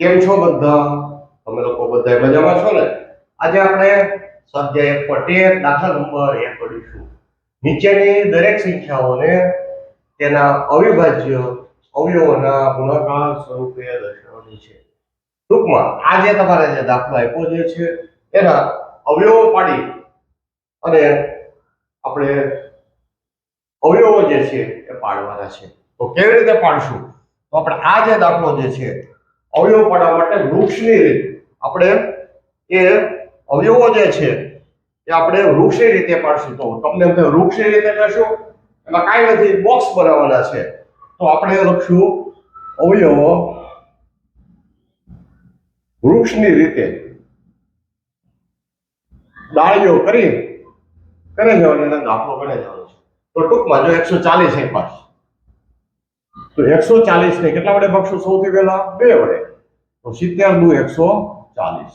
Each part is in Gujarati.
કેમ છો બધા? તમે લોકો બધા મજામાં છો ને? આજે આપણે સ્વાધ્યાય એક એક દાખલા નંબર એક કરીશું. નીચેની દરેક સંખ્યાઓને તેના અવિભાજ્ય અવયવોના ગુણાકાર સ્વરૂપે દર્શાવવાની છે. ટૂંકમાં, આ જે તમારે જે દાખલો આપ્યો જે છે, એના અવયવો પાડી અને આપણે અવયવો જે છે એ પાડવાના છે. તો કેવી રીતે પાડશું? તો આપણે આ જે દાખલો જે છે અવયવ પાડવા માટે વૃક્ષની રીત. આપણે એ અવયવો જે છે, એ આપણે વૃક્ષની રીતે પાડશું. તો તમને એમ થાય રીતે કરશું? એમાં કાંઈ નથી બોક્સ બનાવવાના છે. તો આપણે લખશું અવયવો વૃક્ષની રીતે. ડાળીઓ કરી, કરે જવાનો એનો દાખલો ગણે જવાનો છે. તો ટૂંકમાં જો એકસો ચાલીસ એક પાસ તો એકસો ચાલીસ ને કેટલા વડે ભાગશું? સૌથી પહેલા બે વડે. તો સિત્તેર દુ એકસો ચાલીસ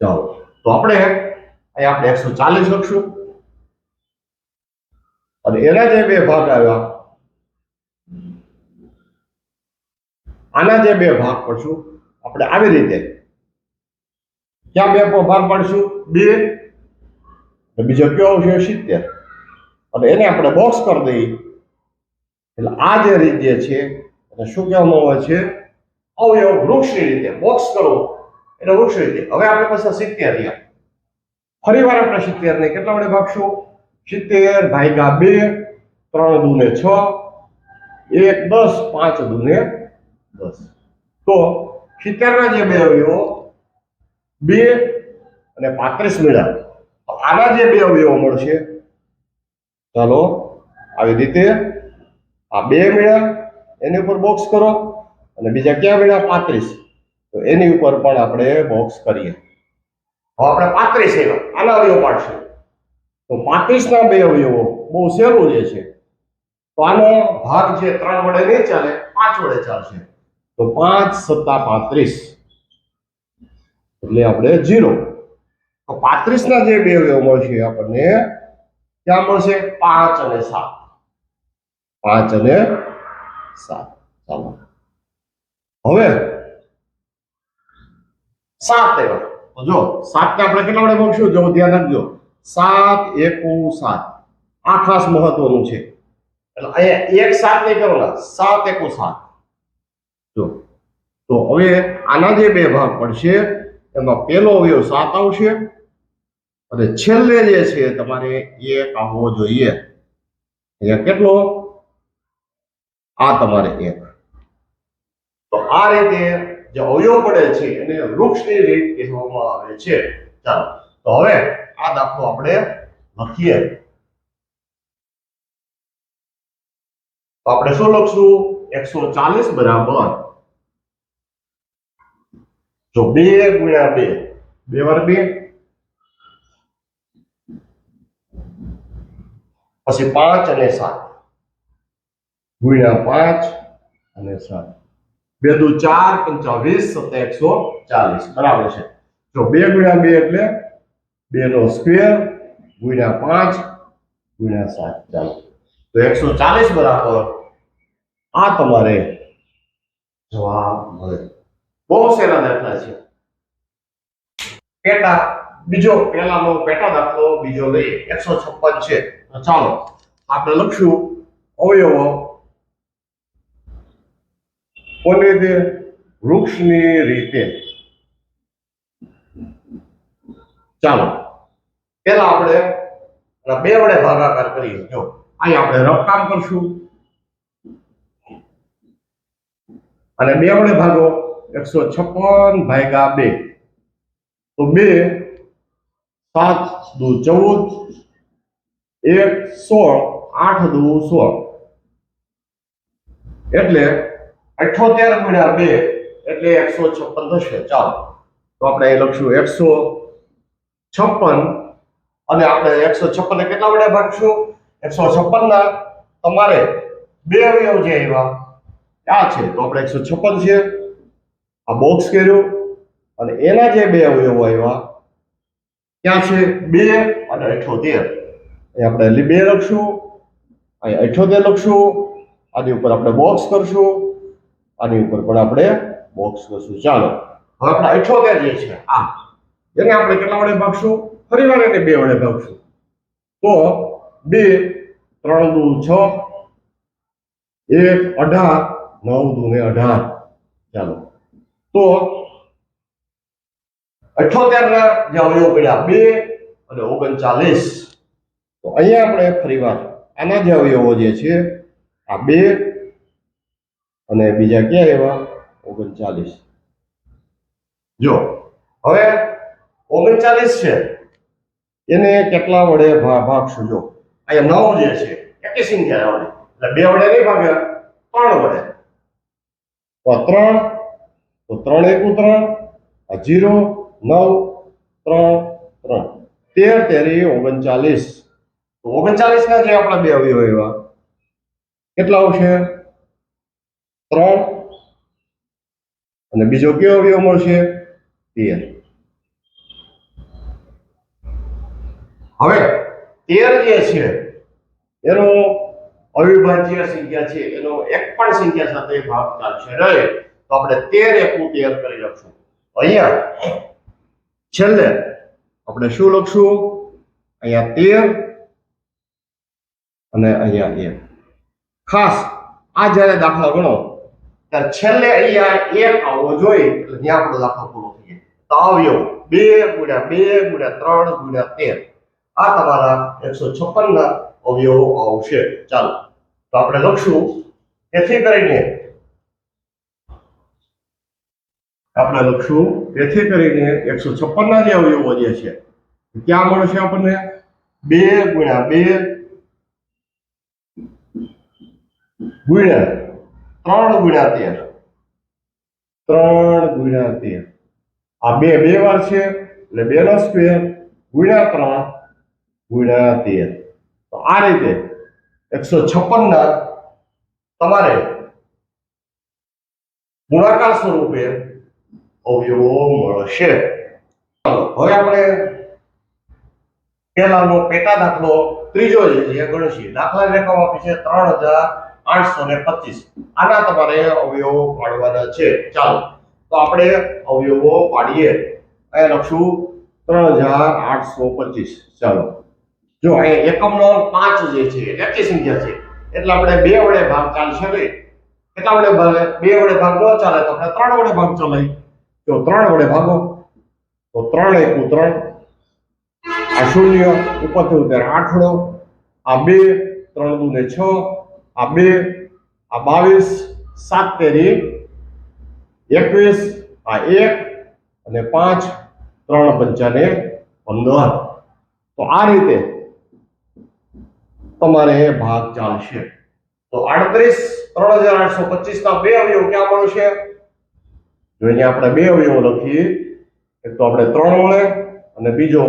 ચાલો. તો આપણે અહીં આપણે એકસો ચાલીસ લખશું. અને એના જે બે ભાગ આવ્યા, આના જે બે ભાગ પડશું, આપણે આવી રીતે ક્યાં બે ભાગ પાડશું? બે. બીજો કયો આવશે? સિત્તેર. અને એને આપણે બોક્સ કરી દઈએ. એટલે આ જે રીત છે એને શું કહેવામાં આવે છે? અવયવ વૃક્ષની રીતે બોક્સ કરો. એટલે વૃક્ષ રીતે. હવે આપણે પાસે સિત્તેર રહ્યા. ફરી વાર આપણે સિત્તેર ને કેટલા વડે ભાગશું? સિત્તેર ભાગ્યા બે, ત્રણ દુને છ, એક દસ, પાંચ દુને દસ. તો સિત્તેરના જે બે અવયવો, બે અને પાંત્રીસ મળ્યા તો આના જે બે અવયવો મળશે, ચાલો, આવી રીતે આ બે મળ્યા એની ઉપર બોક્સ કરો અને બીજા ક્યાં મળ્યા પાંત્રીસ. તો એની ઉપર પણ આપણે બોક્સ કરીએ. હવે આપણે પાંત્રીસ એવા. આના અવયવ પાડશું. તો પાંત્રીસના બે અવયવો બહુ સહેલું જે છે. તો આનો ભાગ છે ત્રણ વડે નહીં ચાલે, પાંચ વડે ચાલશે. તો પાંચ સત્તા પાંત્રીસ. એટલે આપણે જીરો તો પાંત્રીસના જે બે અવયવ મળશે આપણને, ક્યાં મળશે? પાંચ અને સાત. પાંચ અને સાત. ચાલો. હવે સાત એવા. જો સાત ને આપણે કેટલા વડે ભાગશું? જો, ધ્યાન રાખજો. સાત એકુ સાત. આ ખાસ મહત્વનું છે. એટલે અહીંયા એક સાત નહીં કરવાના સાત એકુ સાત. જો, તો હવે આના જે બે ભાગ પડશે, એમાં પહેલો અવયવ સાત આવશે, અને છેલ્લે જે છે, તમારે એક આવવો જોઈએ. અહીંયા કેટલો? આ તમારે એક. તો આ રીતે જે અવયવ પડે છે એને વૃક્ષની રીત કહેવામાં આવે છે. ચાલો, તો હવે આ દાખલો આપણે લખીએ. તો આપણે શું લખશું? એકસો ચાલીસ બરાબર. જો બે ગુણ્યા બે બે વાર બે. પછી પાંચ અને સાત. ગુણ્યા પાંચ અને સાત. બે દુ ચાર પંચાવીસ સત્તા એકસો ચાલીસ. બરાબર છે. જો બે ગુણ્યા બે એટલે બે નો સ્ક્વેર, ગુણ્યા પાંચ, ગુણ્યા સાત. ચાલો. તો એકસો ચાલીસ બરાબર. આ તમારે જવાબ મળે. બહુ સહેલા દાખલા છે. પેટા બીજો પહેલાનો પેટા દાખલો, બીજો લઈએ. એકસો છપ્પન છે. ચાલો, આપણે લખશું અવયવો કોને દે વૃક્ષની રીતે. ચાલો પેલા આપણે બે વડે ભાગાકાર કરીએ. જો, અહીં આપણે રફ કામ કરશું. અને બે વડે ભાગો, એકસો છપ્પન ભાગ્યા બે. તો બે, સાત દુ ચૌદ, એક સોળ, આઠ દુ સોળ. એટલે અઠોતેર ગુણ્યા બે એટલે એકસો છપ્પન થશે. ચાલો. તો આપણે અહીં લખશું એકસો છપ્પન અને આપણે એકસો છપ્પન કેટલા વડે ભાગશું? એકસો છપ્પન ના તમારે બે અવયવ જે આવ્યા, આ છે. તો આપણે એકસો છપ્પન છે. આ બોક્સ કર્યું અને એના જે બે અવયવો આવ્યા, ક્યાં છે? બે અને અઠ્યોતેર. એ આપણે બે લખશું, અહીં અઠ્યોતેર લખશું, આની ઉપર આપણે બોક્સ કરશું. આની ઉપર પણ આપણે બોક્સ કરશું. ચાલો હવે આપણે અઠોતેર જે છે આ એને આપણે કેટલા વડે ભાગશું? ફરીવાર એને બે વડે ભાગશું. તો બે ત્રણ દુ છ એક અઢાર નવ દુ ને અઢાર. ચાલો. તો અઠોતેર ના જે અવયવ પડ્યા બે અને ઓગણચાલીસ. તો અહીંયા આપણે ફરીવાર આના જે અવયવો જે છે આ બે અને બીજા ક્યાં એવા ઓગણચાલીસ. જો, હવે ઓગણચાલીસ છે. એને કેટલા વડે ભાગશું? જો અહીંયા નવ જે છે. એકી સંખ્યા વડે એટલે બે વડે નહીં ભાગે ત્રણ વડે. તો ત્રણ તો ત્રણ એકુ ત્રણ જીરો, નવ, ત્રણ ત્રણ. તેર તેરી ઓગણચાલીસ. તો ઓગણચાલીસ ના જે આપણા બે અવયવ એવા કેટલા આવશે? ત્રણ. અને બીજો કયો અવયવ મળશે? તેર. હવે તેર જે છે, એનો અવિભાજ્ય સંખ્યા છે, એનો એક પણ સંખ્યા સાથે ભાગ ચાલશે રહે તો આપણે તેર એકું તેર કરી લખશું. અહીંયા છેલ્લે આપણે શું લખશું? અહીંયા તેર અને અહીંયા એક. ખાસ આ જ્યારે દાખલા ગણો ત્યારે છેલ્લે અહીંયા એક આવવો જોઈએ, એટલે ત્યાં આપણો દાખલો પૂરો થઈ જાય. તો આવ્યો, બે ગુણ્યા બે ગુણ્યા ત્રણ ગુણ્યા તેર. આ તમારા એકસો છપ્પન ના અવયવો આવશે. ચાલો, તો આપણે લખશું. તેથી કરીને આપણે લખશું, તેથી કરીને એકસો છપ્પન ના જે અવયવો જે છે, ક્યાં મળશે આપણને? બે ગુણ્યા બે ગુણ્યા ત્રણ ગુણ્યા તેર. ત્રણ ગુણ્યા તેર. આ બે બે વાર છે, એટલે બે નો સ્ક્વેર ગુણ્યા ત્રણ ગુણ્યા તેર. તો આ રીતે એકસો છપ્પન ના તમારે ગુણાકાર સ્વરૂપે અવયવો મળશે. હવે આપણે પેલાનો પેટા દાખલો ત્રીજો જે છે એ ગણશીએ દાખલાની રકમ આપી છે ત્રણ હજાર આઠસો ને પચીસ. આના તમારે અવયવો પાડવાના છે. ચાલો, તો આપણે અવયવો પાડીએ. અહીંયા લખશું ત્રણ હજાર આઠસો પચીસ. ચાલો. જો અહીંયા એકમનો પાંચ જે છે, એકી સંખ્યા છે. એટલે આપણે બે વડે ભાગ ચાલશે નહીં. કેટલા વડે બે વડે ભાગ ન ચાલે તો આપણે ત્રણ વડે ભાગ ચલાય જો ત્રણ વડે ભાગો, તો ત્રણ એકુ ત્રણ. આ શૂન્ય, ઉપરથી ઉતાર આઠડો આ બે, ત્રણ દુ ને છ. આ બે આ બાવીસ, સાત તેરી, એકવીસ, આ એક અને પાંચ, ત્રણ પંચાને પંદર. તો આ રીતે તમારે ભાગ ચાલશે. તો આડત્રીસ, ત્રણ હજાર આઠસો પચીસ ના બે અવયવ ક્યાં મળશે? જો અહીંયા આપણે બે અવયવ લખીએ, એક તો આપણે ત્રણ મળે અને બીજો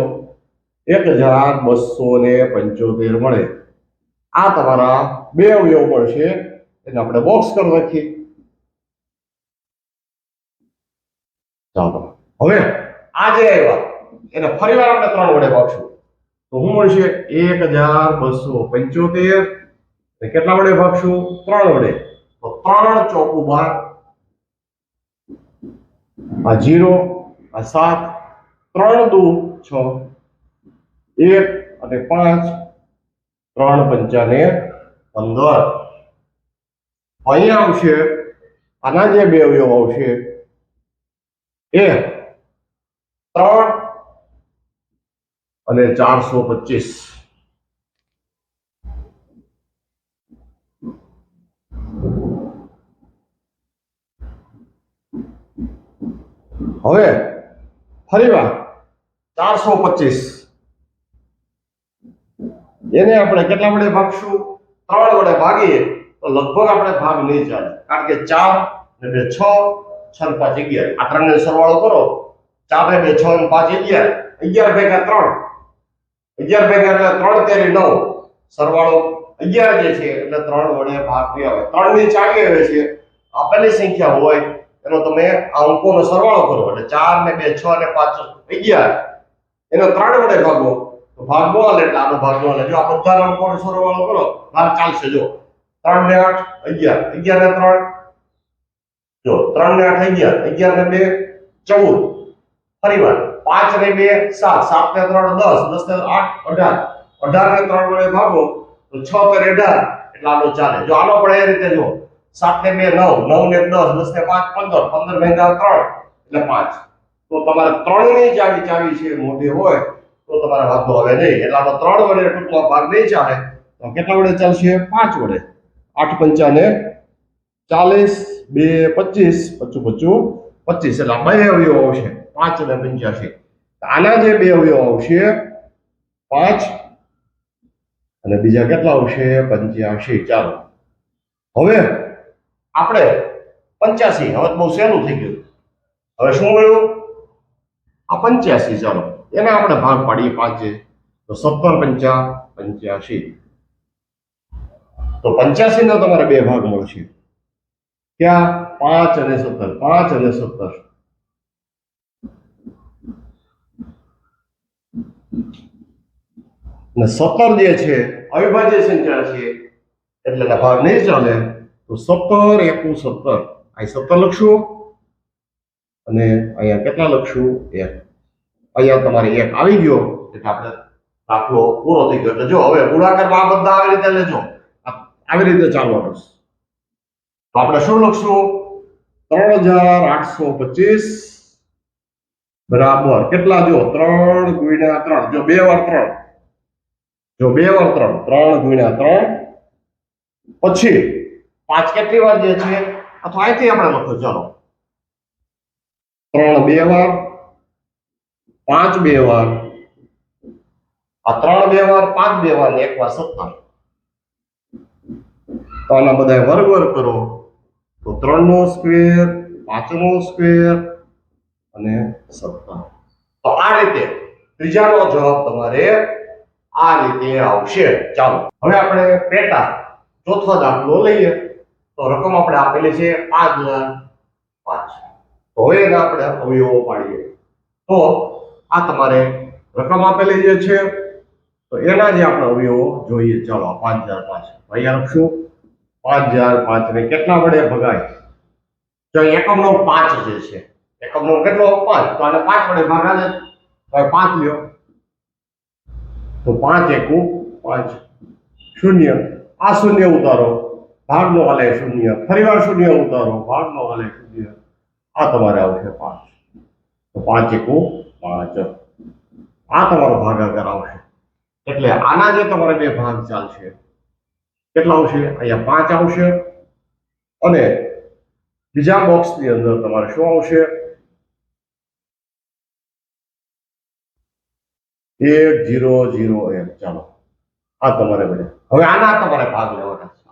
એક હજાર બસો ને પંચોતેર મળે આ તમારા બે અવયવ મળશે એને આપણે બોક્સ કરી રાખીએ ચાલો, હવે આ જે આવ્યા, એને ફરીવાર આપણે ત્રણ વડે ભાગશું. તો શું મળશે? એક હજાર બસો પંચોતેર. કેટલા વડે ભાગશું? ત્રણ વડે. તો ત્રણ ચોકુ બાર. આ જીરો, આ સાત, ત્રણ દુ છ, એક અને પાંચ ત્રણ પંચાને પંદર. અહીંયા આવશે, આના જે બે અવયવ આવશે, એ ત્રણ અને ચારસો પચીસ. હવે ફરીવાર ચારસો પચીસ. એને આપણે કેટલા વડે ભાગશું? ત્રણ વડે ભાગીએ તો લગભગ આપણે ભાગ નહીં ચાલે કારણ કે ચાર ને બે છ છ ને પાંચ અગિયાર. આ ત્રણને સરવાળો કરો. ચાર ને બે છ ને પાંચ અગિયાર. અગિયાર ભેગા ત્રણ. અગિયાર ભેગા એટલે ત્રણ તેરી નવ. સરવાળો અગિયાર જે છે એટલે ત્રણ વડે ભાગ નહીં આવે. ત્રણની ચાવી આવે છે. આપેલી સંખ્યા હોય, એનો તમે આ અંકોનો સરવાળો કરો. એટલે ચાર ને બે છ ને પાંચ અગિયાર. એનો ત્રણ વડે ભાગો. ભાગ નો હાલે એટલે આનો ભાગો નો હાલે. જો આ બધા અંકોનો સરવાળો કરો? ભાગ ચાલશે જો. ત્રણ ને આઠ, અગિયાર. અગિયાર ને ત્રણ. જો, ત્રણ ને આઠ, અગિયાર. અગિયાર ને બે, ચૌદ. ફરી વાર પાંચ ને બે, સાત. સાત ને ત્રણ, દસ. દસ ને આઠ, અઢાર. અઢાર ને ત્રણ વડે ભાગો, તો છ કરે અઢાર. એટલે આનો ચાલે. જો આનો પણ એ રીતે જો. સાત ને બે, નવ. નવ ને દસ દસ ને પાંચ, પંદર. પંદર ભેગા ત્રણ. એટલે પાંચ. તો તમારે ત્રણની ચાવી ચાવી છે, મોટી હોય. તો તમારે વાંધો આવે નહીં. એટલે આમાં ત્રણ વડે ટૂંકમાં ભાગ નહીં ચાલે. તો કેટલા વડે ચાલશે? પાંચ વડે. આઠ પંચાને ચાલીસ, બે પચીસ, પચું પચું પચીસ. એટલે બે અવયવો આવશે. પાંચ અને પંચ્યાસી. આના જે બે અવયવો આવશે, પાંચ અને બીજા કેટલા આવશે? પંચ્યાસી. ચાલો. હવે આપણે પંચ્યાસી. હવે બહુ સહેલું થઈ ગયું. હવે શું મળ્યું? આ પંચ્યાસી ચાલો એને આપણે ભાગ પાડીએ પાંચે. તો સત્તર પંચા પંચ્યાસી તો પંચ્યાસી નો તમારે બે ભાગ મળશે. ક્યાં? પાંચ અને સત્તર. પાંચ અને સત્તર. ને સત્તર જે છે, અવિભાજ્ય સંખ્યા છે, એટલે ભાગ નહીં ચાલે. તો સત્તર એકું સત્તર. અહીં સત્તર લખશું. અને અહીંયા કેટલા લખશું? એક. અહીંયા તમારે એક આવી ગયો, એટલે આપણે દાખલો પૂરો થઈ ગયો. એટલે જો, હવે ગુણાકારમાં આ બધા આવી રીતે લેજો. આવી રીતે ચાલવાનું છે. તો આપણે શું લખશું? ત્રણ હજાર આઠસો પચીસ બરાબર કેટલા? જો, ત્રણ ગુણ્યા ત્રણ. જો, બે વાર ત્રણ. જો, બે વાર ત્રણ. ત્રણ ગુણ્યા ત્રણ. પછી પાંચ કેટલી વાર જે છે? અથવા અહીંથી આપણે લખો, ચાલો. ત્રણ બે વાર, પાંચ બે વાર. આ ત્રણ બે વાર, પાંચ બે વાર ને એક વાર સત્તર. તો આના બધા વર્ગ વર્ગ કરો. તો ત્રણ નો સ્ક્વેર પાંચ નો સ્ક્વેર અને સત્તર. તો આ રીતે ત્રીજાનો જવાબ તમારે આ રીતે આવશે. ચાલો, હવે આપણે પેટા ચોથો દાખલો લઈએ. તો રકમ આપણે આપેલી છે પાંચ હજાર પાંચ હવે એના આપણે અવયવો પાડીએ. તો આ તમારે રકમ આપેલી જે છે, તો એના જે આપણે અવયવો જોઈએ. ચાલો પાંચ હજાર પાંચ. અહીંયા લખશું. પાંચ હજાર પાંચ ને કેટલા વડે ભગાય? તો એકમનો પાંચ જે છે. એકમનો કેટલો? પાંચ. તો આને પાંચ વડે ભાગાને તો પાંચ લ્યો. તો પાંચ એકુ પાંચ શૂન્ય. આ શૂન્ય ઉતારો. ભાગનો હાલે શૂન્ય. ફરીવાર શૂન્ય ઉતારો. ભાગનો હાલે શૂન્ય. આ તમારે આવશે પાંચ. તો પાંચ એકુ પાંચ. આ તમારો ભાગાકાર આવશે. એટલે આના જે તમારે બે ભાગ ચાલશે, કેટલા આવશે? અહીંયા પાંચ આવશે. અને બીજા બોક્સની અંદર તમારે શું આવશે? એક જીરો જીરો એમ ચાલો. આ તમારે બને હવે આના તમારે ભાગ લેવાના છે.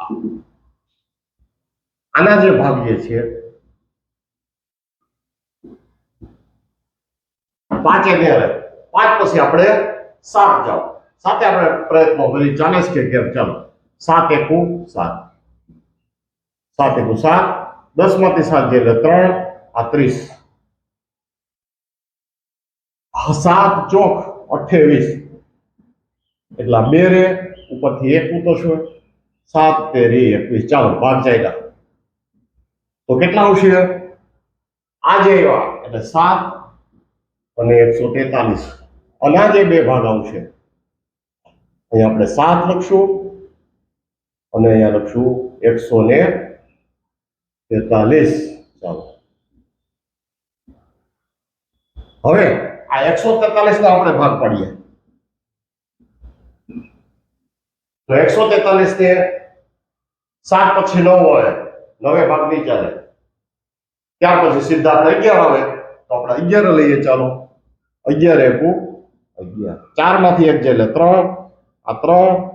આના જે ભાગ જે છે પાંચે બે આવે પાંચ પછી આપણે સાત જાઓ. સાતે આપણે પ્રયત્નો કરી ચાલીસ કે કેમ? ચાલો. સાત એકુ સાત. સાત એકુ સાત. દસમાંથી સાત એટલે ત્રણ, આ ત્રીસ. સાત ચોક અઠ્યાવીસ. એટલે બે રે, ઉપરથી એક ઉતરશો. સાત તેરી એકવીસ. ચાલો પાંચ જાય તો કેટલા આવશે? આજે એવા એટલે સાત અને એકસો તેતાલીસ. અને આ જે બે ભાગ આવશે અહીંયા આપણે સાત લખશું, અને અહીંયા લખશું એકસો ને તેતાલીસ. ચાલો. હવે આ એકસો તેતાલીસ નો આપણે ભાગ પાડીએ. તો એકસો તેતાલીસ ને સાત પછી નવ હોય, નવે ભાગ નહીં ચાલે ત્યાર પછી સીધા આપણે અગિયાર આવે, તો આપણે અગિયાર લઈએ, ચાલો. અગિયાર એકુ, અગિયાર. ચારમાંથી એક જાય એટલે ત્રણ, આ ત્રણ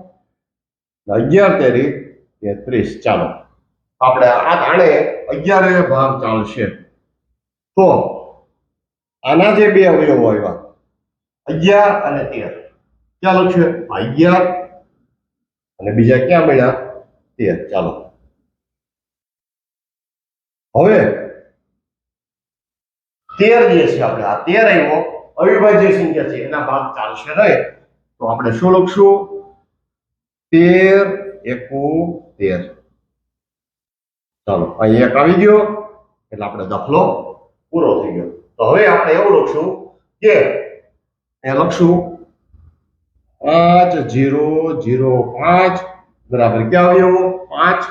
અગિયાર તેરી તેત્રીસ. ચાલો, આપણે આ આણે અગિયાર ભાગ ચાલશે. તો આના જે બે અવયવો આવ્યા, અગિયાર અને તેર. ચાલો છે અગિયાર. અને બીજા ક્યાં મળ્યા? તેર. ચાલો. હવે તેર જે છે આપણે, આ તેર આવ્યો અવિભાજ્ય સંખ્યા છે, એના ભાગ ચાલશે નહીં તો આપણે શું લખશું? તેર એકુ તેર ચાલો, અહીં એક આવી ગયો, એટલે આપણે દાખલો પૂરો થઈ ગયો. તો હવે આપણે એવું લખશું કે એ લખશું, પાંચ જીરો જીરો પાંચ, બરાબર ક્યાં આવ્યો પાંચ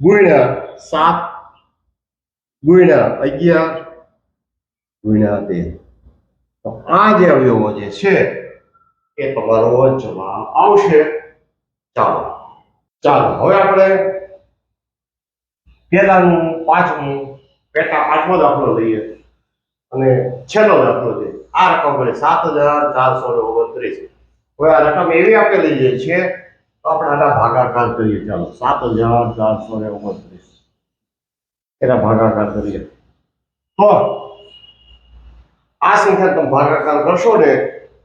ગુણ્યા સાત ગુણ્યા અગિયાર ગુણ્યા તેર. તો આ જે અવયવો જે છે, એ તમારો જવાબ આવશે ચાલો. ચાલો, હવે આપણે પેલાનું પાંચમું પેટા પાંચમો દાખલો લઈએ. અને છેલ્લો દાખલો છે. આ રકમ પડે સાત હજાર ચારસો ઓગણત્રીસ. હવે આ રકમ એવી આપેલી જે છે, તો આપણે આના ભાગાકાર કરીએ. ચાલો, સાત હજાર ચારસો ઓગણત્રીસ. એના ભાગાકાર કરીએ. તો આ સંખ્યા તમે ભાગાકાર કરશો ને,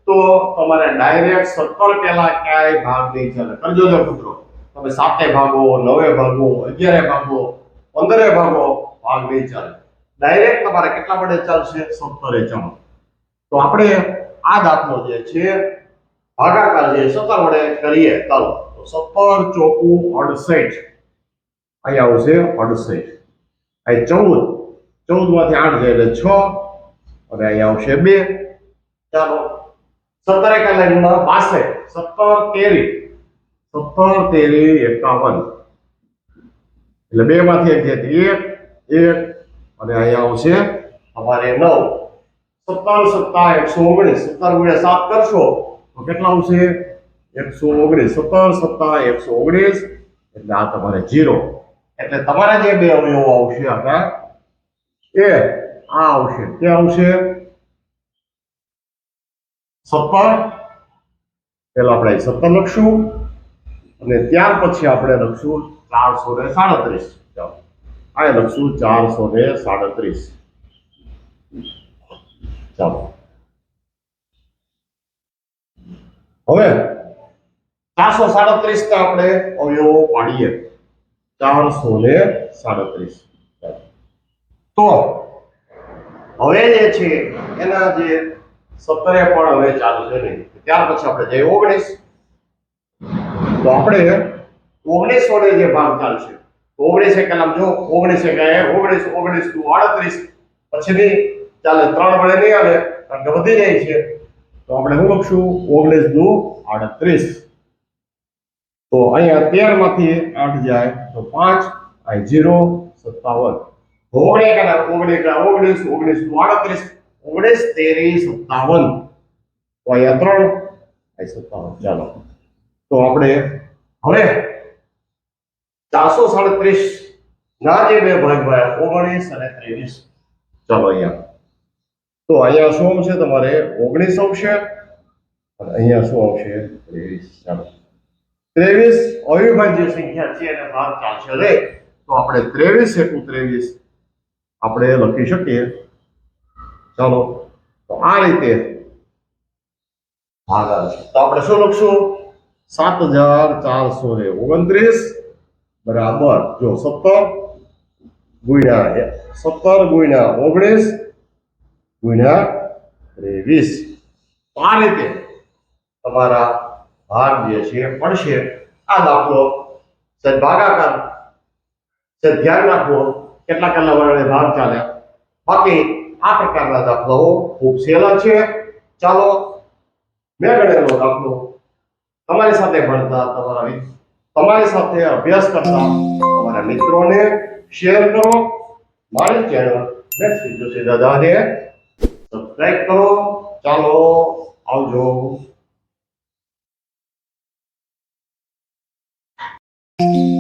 તો તમારે ડાયરેક્ટ સત્તર પહેલા ક્યાંય ભાગ નહીં ચાલે. કરજો જો પુત્રો તમે સાતે ભાગો, નવે ભાગો, અગિયારે ભાગો, પંદરે ભાગો, ભાગ નહીં ચાલે. ડાયરેક્ટ તમારે કેટલા વડે ચાલશે? સત્તરે ચાલો. તો આપણે આ દાંતનો જે છે, ભાગાકાર જે સત્તર વડે કરીએ, ચાલો. તો સત્તર ચોકું અડસઠ. અહીંયા આવશે અડસઠ. અહીં ચૌદ. ચૌદમાંથી આઠ જાય એટલે છ. અને અહીંયા આવશે. બે, ચાલો સત્તર એકાવનમાં બાસઠ સત્તર તેરી સત્તર તેરી એકાવન. એટલે બે માંથી એક જાય એક એક અને અહીંયા આવશે. અમારે નવ. સત્તર સત્તા એકસો ઓગણીસ. સત્તર ગુણ્યા સાત કરશો, તો કેટલા આવશે? એકસો ઓગણીસ. સત્તર સત્તા એકસો ઓગણીસ, એટલે આ તમારે જીરો. એટલે તમારા જે બે અવયવો આવશે આગળ, એ આ આવશે. તે આવશે? સત્તર. પેલા આપણે સત્તર લખશું. અને ત્યાર પછી આપણે લખશું ચારસો ને સાડત્રીસ. આ લખશું ચારસો ને સાડત્રીસ. ચાલો. હવે ચારસો સાડત્રીસ ને આપણે અવયવો પાડીએ. ચારસો ને સાડત્રીસ. તો હવે જે છે, એના જે સત્તરે પણ હવે ચાલશે નહીં. ત્યાર પછી આપણે જઈએ ઓગણીસ. તો આપણે ઓગણીસ વડે જે ભાગ ચાલશે ઓગણીસ એક કલામ જો ઓગણીસ એક ઓગણીસ ઓગણીસ ટુ આડત્રીસ. પછી નહીં ચાલે ત્રણ વડે નહીં આવે, કારણ કે વધી જાય છે. તો આપણે શું લખશું? ઓગણીસ દુ આડત્રીસ. તો અહીંયા તેરમાંથી આઠ જાય તો પાંચ અહીં જીરો, સત્તાવન. ઓગણીસ કલા ઓગણીસ ઓગણીસ આડત્રીસ ઓગણીસ, તેરી, સત્તાવન. તો અહીંયા ત્રણ. અહીં સત્તાવન. ચાલો. તો આપણે હવે ચારસો સાડત્રીસ ના જે બે ભાગ ભાઈ, ઓગણીસ અને ત્રેવીસ. ચાલો અહીંયા. તો અહીંયા શું આવશે તમારે? ઓગણીસ આવશે અને અહીંયા શું આવશે? ત્રેવીસ. ચાલો. ત્રેવીસ અવિભાજ્ય સંખ્યા છે અને ભાગ ચાલશે રે. તો આપણે ત્રેવીસ એકુ ત્રેવીસ. આપણે લખી શકીએ. ચાલો, તો આ રીતે ભાગ આવશે તો આપણે શું લખશું? સાત હજાર ચારસો ને ઓગણત્રીસ બરાબર, જો સત્તર ગુણ્યા સત્તર ગુણ્યા ઓગણીસ ગુણ્યા ત્રેવીસ. આ રીતે તમારા ભાગ જે છે પડશે. આ દાખલો સજ ભાગાકાર. સજ ધ્યાન રાખવો કેટલા કેટલા વડે ભાગ ચાલે? બાકી આ પ્રકારના દાખલાઓ ખૂબ સહેલા છે. ચાલો મેં ગણેલો દાખલો તમારી સાથે ભણતા, તમારા તમારી સાથે અભ્યાસ કરતા તમારા મિત્રોને શેર કરો. મારી ચેનલ મેક્સ વિજુ સિદ્ધાદાને સબસ્ક્રાઇબ કરો. ચાલો, આવજો. thank you